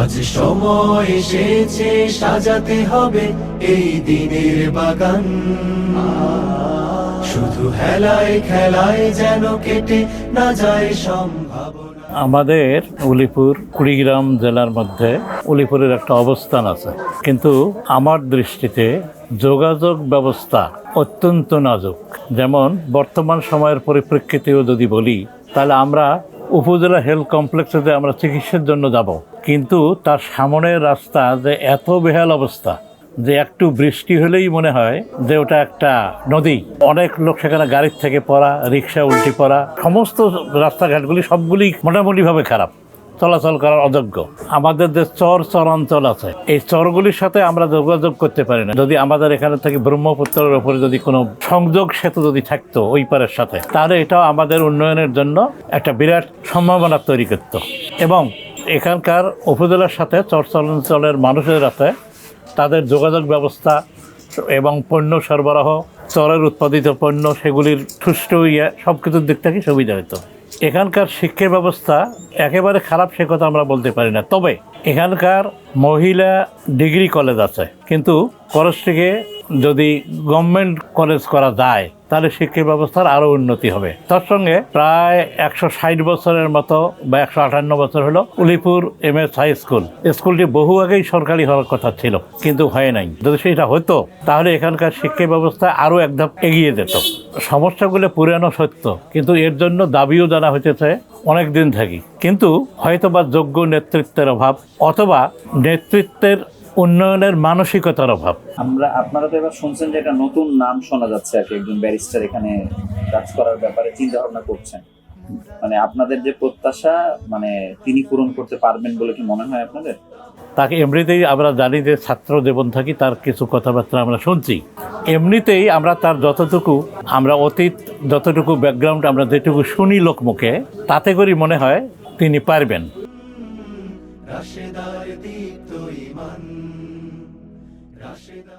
আজ সময় এসেছে, সাজাতে হবে এই দিনের বাগান। শুধু হেলায় খেলায় যেন কেটে না যায় সম্ভাবনা। আমাদের উলিপুর, কুড়িগ্রাম জেলার মধ্যে উলিপুরের একটা অবস্থান আছে। কিন্তু আমার দৃষ্টিতে যোগাযোগ ব্যবস্থা অত্যন্ত নাজুক। যেমন বর্তমান সময়ের পরিপ্রেক্ষিতেও যদি বলি, তাহলে আমরা উপজেলা হেলথ কমপ্লেক্সে আমরা চিকিৎসার জন্য যাব কিন্তু তার সামনের রাস্তা যে এত বেহাল অবস্থা যে একটু বৃষ্টি হলেই মনে হয় যে ওটা একটা নদী। অনেক লোক সেখানে গাড়ির থেকে পড়া, রিক্সা উল্টি পড়া, সমস্ত রাস্তাঘাটগুলি সবগুলি মোটামুটিভাবে খারাপ। চলাচল করার অযোগ্য। আমাদের যে চর চরাঞ্চল আছে, এই চরগুলির সাথে আমরা যোগাযোগ করতে পারি না। যদি আমাদের এখানে থেকে ব্রহ্মপুত্রের উপরে যদি কোনো সংযোগ সেতু যদি থাকতো ওই পারের সাথে, তাহলে এটাও আমাদের উন্নয়নের জন্য একটা বিরাট সম্ভাবনা তৈরি করত। এবং এখানকার উপজেলার সাথে চর চরাঞ্চলের মানুষের সাথে তাদের যোগাযোগ ব্যবস্থা এবং পণ্য সরবরাহ, চরের উৎপাদিত পণ্য, সেগুলির সুষ্ঠু ইয়ে সব কিছুর দিক থেকে সুবিধা হতো এখানকার শিক্ষা ব্যবস্থা একেবারে খারাপ সে কথা আমরা বলতে পারি না। তবে এখানকার মহিলা ডিগ্রি কলেজ আছে। কিন্তু কলেজ থেকে যদি গভর্নমেন্ট কলেজ করা যায়, তাহলে শিক্ষা ব্যবস্থার আরও উন্নতি হবে। তার সঙ্গে প্রায় একশো ষাট বছরের মতো বা একশো আটান্ন বছর হলো Ulipur M S high school. স্কুলটি বহু আগেই সরকারি হওয়ার কথা ছিল, কিন্তু হয় নাই। যদি সেটা হতো, তাহলে এখানকার শিক্ষা ব্যবস্থা আরও এক ধাপ এগিয়ে যেত। সমস্যাগুলো পুরানো সত্য, কিন্তু এর জন্য দাবিও জানা হইতেছে অনেক দিন থাকি। কিন্তু হয়তোবা যোগ্য নেতৃত্বের অভাব অথবা নেতৃত্বের উন্নয়নের মানসিকতার অভাব। আমরা, আপনারা তো এবার শুনছেন যে একটা নতুন নাম শোনা যাচ্ছে আর কি, একজন ব্যারিস্টার এখানে কাজ করার ব্যাপারে চিন্তা ভাবনা করছেন। মানে আপনাদের যে প্রত্যাশা মানে তিনি পূরণ করতে পারবেন বলে কি মনে হয় আপনাদের? তাকে এমনিতেই আমরা জানি যে ছাত্র জীবন থাকি তার কিছু কথাবার্তা আমরা শুনছি। এমনিতেই আমরা তার যতটুকু আমরা অতীত যতটুকু ব্যাকগ্রাউন্ড আমরা যেটুকু শুনি লোকমুখে তাতে করি মনে হয় তিনি পারবেন। রাশেদার দীপ্ত ইমান রাশেদা